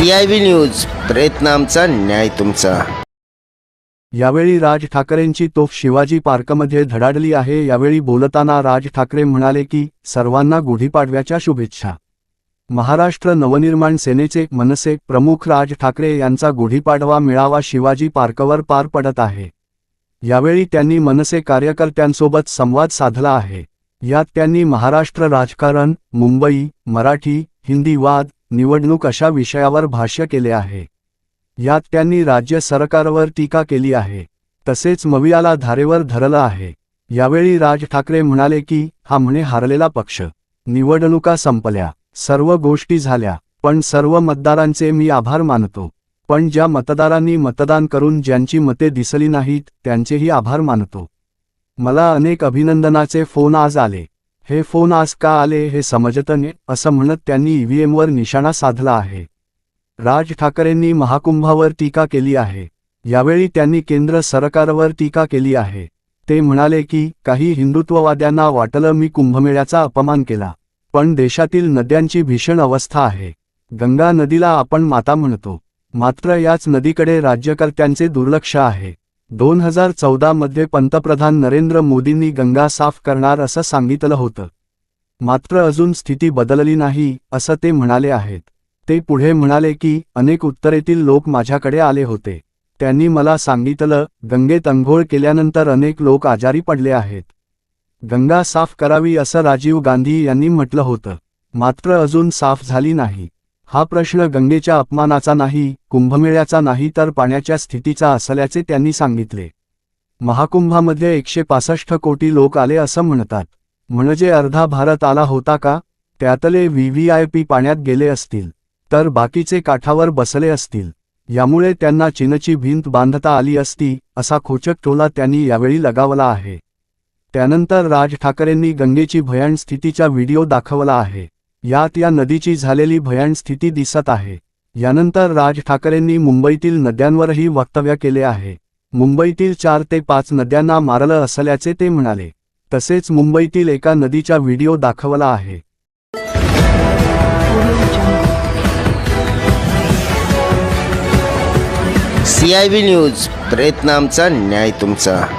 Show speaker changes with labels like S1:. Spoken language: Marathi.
S1: सी आय व्ही न्यूज प्रयत्न आमचा न्याय तुमचा.
S2: यावेळी राज ठाकरेंची तोफ शिवाजी पार्कमध्ये धडाडली आहे. यावेळी बोलताना राज ठाकरे म्हणाले की सर्वांना गुढीपाडव्याच्या शुभेच्छा. महाराष्ट्र नवनिर्माण सेनेचे मनसे प्रमुख राज ठाकरे यांचा गुढीपाडवा मेळावा शिवाजी पार्कवर पार पडत आहे. यावेळी त्यांनी मनसे कार्यकर्त्यांसोबत संवाद साधला आहे. यात त्यांनी महाराष्ट्र राजकारण मुंबई मराठी हिंदी वाद निवडणूक अशा विषयावर भाष्य केले आहे. यात त्यांनी राज्य सरकारवर टीका केली आहे. तसेच मवियाला धारेवर धरलं आहे. यावेळी राज ठाकरे म्हणाले की हा म्हणे हारलेला पक्ष. निवडणुका संपल्या. सर्व गोष्टी झाल्या. पण सर्व मतदारांचे मी आभार मानतो. पण ज्या मतदारांनी मतदान करून ज्यांची मते दिसली नाहीत त्यांचेही आभार मानतो. मला अनेक अभिनंदनाचे फोन आज आले. हे फोन आज का आले हे समजतने नाही असं म्हणत त्यांनी ईव्हीएमवर निशाणा साधला आहे. राज ठाकरेंनी महाकुंभावर टीका केली आहे. यावेळी त्यांनी केंद्र सरकारवर टीका केली आहे. ते म्हणाले की काही हिंदुत्ववाद्यांना वाटलं मी कुंभमेळ्याचा अपमान केला. पण देशातील नद्यांची भीषण अवस्था आहे. गंगा नदीला आपण माता म्हणतो. मात्र याच नदीकडे राज्यकर्त्यांचे दुर्लक्ष आहे. दोन हजार चौदा मध्ये पंतप्रधान नरेंद्र मोदींनी गंगा साफ करणार असं सांगितलं होतं. मात्र अजून स्थिती बदलली नाही असं ते म्हणाले आहेत. ते पुढे म्हणाले की अनेक उत्तरेतील लोक माझ्याकडे आले होते. त्यांनी मला सांगितलं गंगेत अंघोळ केल्यानंतर अनेक लोक आजारी पडले आहेत. गंगा साफ करावी असं राजीव गांधी यांनी म्हटलं होतं. मात्र अजून साफ झाली नाही. हा प्रश्न गंगेच्या अपमानाचा नाही कुंभमेळ्याचा नाही तर पाण्याच्या स्थितीचा असल्याचे त्यांनी सांगितले. महाकुंभामध्ये एकशे पासष्ट कोटी लोक आले असं म्हणतात. म्हणजे अर्धा भारत आला होता का? त्यातले व्हीव्हीआयपी पाण्यात गेले असतील. तर बाकीचे काठावर बसले असतील. यामुळे त्यांना चीनची भिंत बांधता आली असती असा खोचक टोला त्यांनी यावेळी लगावला आहे. त्यानंतर राज ठाकरेंनी गंगेची भयाण स्थितीचा व्हिडिओ दाखवला आहे. यात या नदीची झालेली भयाण स्थिती दिसत आहे. यानंतर राज ठाकरेंनी मुंबईतील नद्यांवरही वक्तव्य केले आहे. मुंबईतील चार ते पाच नद्यांना मारलं असल्याचे ते म्हणाले. तसेच मुंबईतील एका नदीचा व्हिडिओ दाखवला आहे.
S1: सी आय व्ही न्यूज प्रयत्न आमचा न्याय तुमचा.